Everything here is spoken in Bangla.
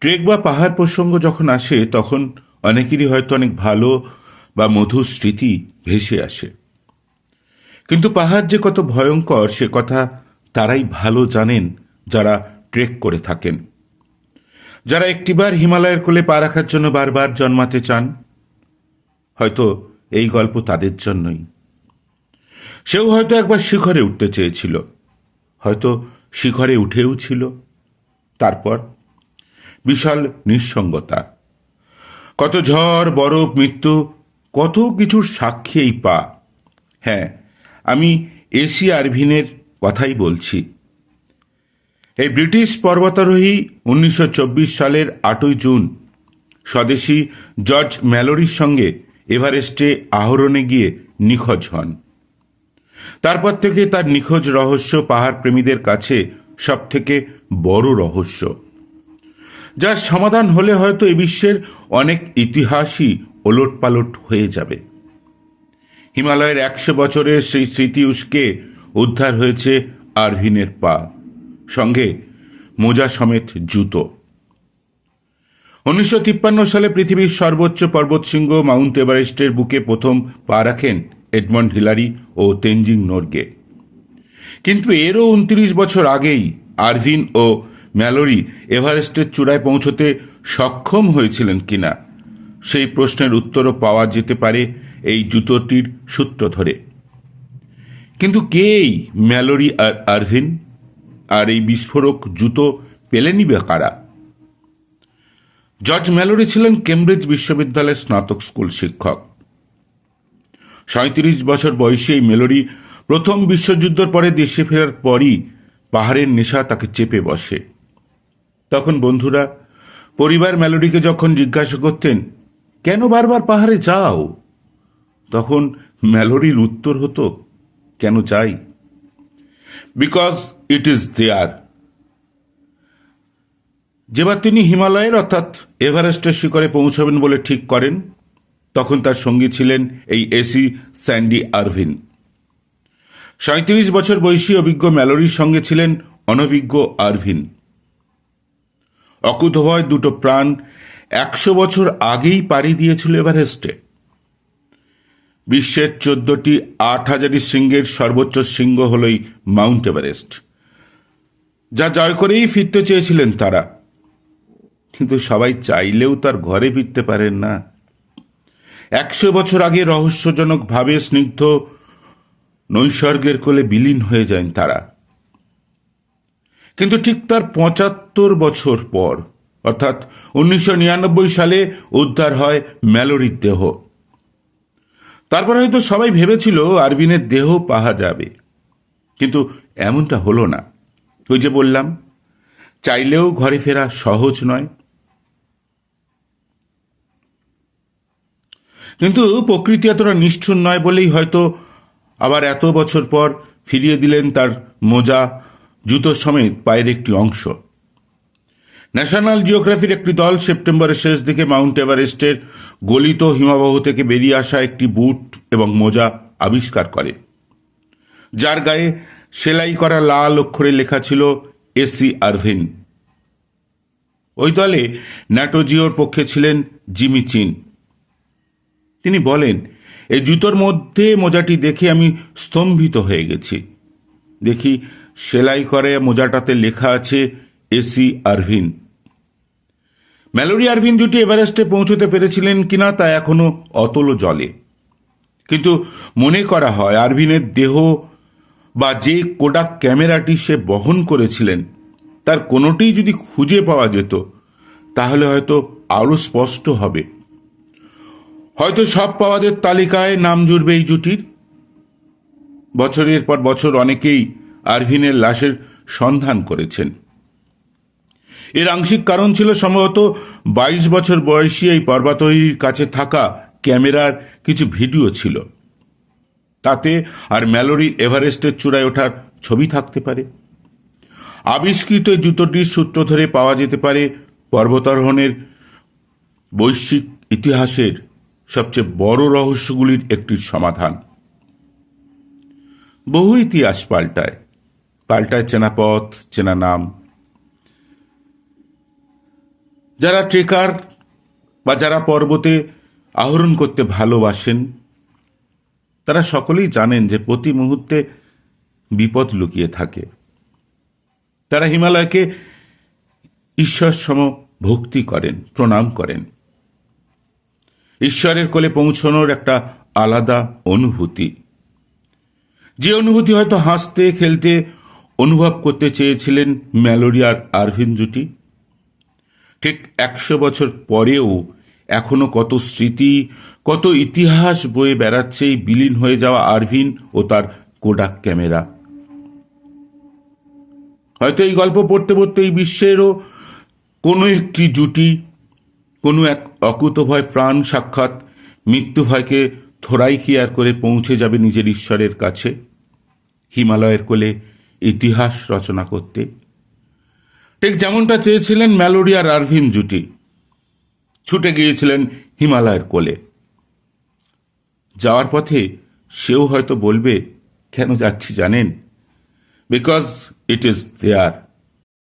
ট্রেক বা পাহাড় প্রসঙ্গ যখন আসে, তখন অনেকেরই হয়তো অনেক ভালো বা মধুর স্মৃতি ভেসে আসে। কিন্তু পাহাড় যে কত ভয়ঙ্কর, সে কথা তারাই ভালো জানেন যারা ট্রেক করে থাকেন। যারা একটিবার হিমালয়ের কোলে পা রাখার জন্য বারবার জন্মাতে চান, হয়তো এই গল্প তাদের জন্যই। সেও হয়তো একবার শিখরে উঠতে চেয়েছিল, হয়তো শিখরে উঠেও ছিল, তারপর বিশাল নিঃসঙ্গতা। কত ঝড়, বরফ, মৃত্যু, কত কিছুর সাক্ষী এই পা। হ্যাঁ আমি এসি আরভিনের কথাই বলছি। এই ব্রিটিশ পর্বতারোহী উনিশশো চব্বিশ সালের আটই জুন স্বদেশী জর্জ ম্যালোরির সঙ্গে এভারেস্টে আহরণে গিয়ে নিখোঁজ হন। তারপর থেকে তার নিখোঁজ রহস্য পাহাড় প্রেমীদের কাছে সবথেকে বড় রহস্য। যার সমাধান হলে হয়তো এ বিশ্বের অনেক ইতিহাসই ওলটপালট হয়ে যাবে। হিমালয়ের একশো বছরের সেই স্মৃতি উস্কে উদ্ধার হয়েছে আরভিনের পা, সঙ্গে মোজা সমেত জুতো। উনিশশো তিপ্পান্ন সালে পৃথিবীর সর্বোচ্চ পর্বতশৃঙ্গ মাউন্ট এভারেস্টের বুকে প্রথম পা রাখেন এডমন্ড হিলারি ও তেনজিং নোরগে। কিন্তু এরও উনত্রিশ বছর আগেই আরভিন ও ম্যালোরি এভারেস্টের চূড়ায় পৌঁছতে সক্ষম হয়েছিলেন কিনা? সেই প্রশ্নের উত্তরও পাওয়া যেতে পারে এই জুতোটির সূত্র ধরে। কিন্তু কে এই ম্যালোরি আর আরভিন? আর এই বিস্ফোরক জুতো পেলেনি কারা? জর্জ ম্যালোরি ছিলেন কেমব্রিজ বিশ্ববিদ্যালয়ের স্নাতক স্কুল শিক্ষক। সাঁত্রিশ বছর বয়সী এই মেলোরি প্রথম বিশ্বযুদ্ধের পরে দেশে ফেরার পরই পাহাড়ের নেশা তাকে চেপে বসে। তখন বন্ধুরা, পরিবার মেলোডিকে যখন জিজ্ঞাসা করতেন, কেন বারবার পাহাড়ে যাও? তখন ম্যালোরির উত্তর হতো, কেন চাই বিকজ ইট ইজ দেয়ার যেবার তিনি হিমালয়ের অর্থাৎ এভারেস্টের শিখরে পৌঁছাবেন বলে ঠিক করেন, তখন তার সঙ্গী ছিলেন এই এসি স্যান্ডি আরভিন। সাঁত্রিশ বছর বয়সী অভিজ্ঞ ম্যালোরির সঙ্গে ছিলেন অনভিজ্ঞ আরভিন। অকুতভয় দুটো প্রাণ একশো বছর আগেই পাড়ি দিয়েছিল এভারেস্টে। বিশ্বের চোদ্দটি আট হাজারি শৃঙ্গের সর্বোচ্চ শৃঙ্গ হলই মাউন্ট এভারেস্ট, যা জয় করেই ফিরতে চেয়েছিলেন তারা। কিন্তু সবাই চাইলেও তার ঘরে ফিরতে পারেন না। একশো বছর আগে রহস্যজনকভাবে স্নিগ্ধ নৈসর্গের কোলে বিলীন হয়ে যান তারা। কিন্তু ঠিক তার পঁচাত্তর বছর পর, অর্থাৎ উনিশশো নিরানব্বই সালে উদ্ধার হয় ম্যালোরির দেহ। তারপর হয়তো সবাই ভেবেছিল আরবিনের দেহ পাওয়া যাবে। কিন্তু এমনটা হলো না। ওই যে বললাম, চাইলেও ঘরে ফেরা সহজ নয়। কিন্তু প্রকৃতি এতটা নিষ্ঠুর নয় বলেই হয়তো আবার এত বছর পর ফিরিয়ে দিলেন তার মোজা জুতো সমেত পায়ের একটি অংশ। ন্যাশনাল জিওগ্রাফির একটি দল সেপ্টেম্বরের শেষ দিকে মাউন্ট এভারেস্টের গলিত হিমাবহ থেকে বেরিয়ে আসা একটি বুট এবং মোজা আবিষ্কার করে। যার গায়ে সেলাই করা লাল অক্ষরে লেখা ছিল এসি আরভিন। ওই দলে ন্যাটোজিওর পক্ষে ছিলেন জিমি চিন। তিনি বলেন এই জুতোর মধ্যে মোজাটি দেখে আমি স্তম্ভিত হয়ে গেছি। দেখি সেলাই করে মোজাটাতে লেখা আছে এসি আরভিন। ম্যালোরি আরভিন জুটি এভারেস্টে পৌঁছতে পেরেছিলেন কিনা তা এখনও অতল জলে। কিন্তু মনে করা হয় আরভিনের দেহ বা যে কোডাক ক্যামেরাটি সে বহন করেছিলেন, তার কোনোটিই যদি খুঁজে পাওয়া যেত, তাহলে হয়তো আরও স্পষ্ট হবে। হয়তো সব পাওয়াদের তালিকায় নাম জুড়বে এই জুটির। বছরের পর বছর অনেকেই আরভিনের লাশের সন্ধান করেছেন। এর আংশিক কারণ ছিল সম্ভবত বাইশ বছর বয়সী এই পর্বতারোহীর কাছে থাকা ক্যামেরার কিছু ভিডিও ছিল। তাতে আর ম্যালোরির এভারেস্টের চূড়ায় ওঠার ছবি থাকতে পারে। আবিষ্কৃত জুতোটির সূত্র ধরে পাওয়া যেতে পারে পর্বতারোহণের বৈশ্বিক ইতিহাসের সবচেয়ে বড় রহস্যগুলির একটির সমাধান। বহু ইতিহাস পাল্টায়। পাল্টায় চেনা পথ, চেনা নাম। যারা ট্রেকার বা যারা পর্বতে আহরণ করতে ভালোবাসেন, তারা সকলেই জানেন যে প্রতি মুহূর্তে বিপদ লুকিয়ে থাকে। তারা হিমালয়কে ঈশ্বর সম ভক্তি করেন, প্রণাম করেন। ঈশ্বরের কোলে পৌঁছানোর একটা আলাদা অনুভূতি। যে অনুভূতি হয়তো হাসতে, খেলতে অনুভব করতে চেয়েছিলেন ম্যালোরি আর আরভিন জুটি, ঠিক একশো বছর পরেও এখনও কত স্মৃতি, কত ইতিহাস বয়ে বেড়াচ্ছে বিলীন হয়ে যাওয়া আরভিন ও তার কোডাক ক্যামেরা। হয়তো এই গল্প পড়তে পড়তে এই বিশ্বেরও কোনো একটি জুটি, কোনো এক অকুতভয় প্রাণ সাক্ষাৎ, মৃত্যু ভয়কে থোড়াই কিয়ার করে পৌঁছে যাবে নিজের ঈশ্বরের কাছে। হিমালয়ের কোলে ইতিহাস রচনা করতে। ঠিক যেমনটা চেয়েছিলেন ম্যালোরিয়ার আরভিন জুটি, ছুটে গিয়েছিলেন হিমালয়ের কোলে। যাওয়ার পথে সেও হয়তো বলবে, কেন যাচ্ছি জানেন? Because it is there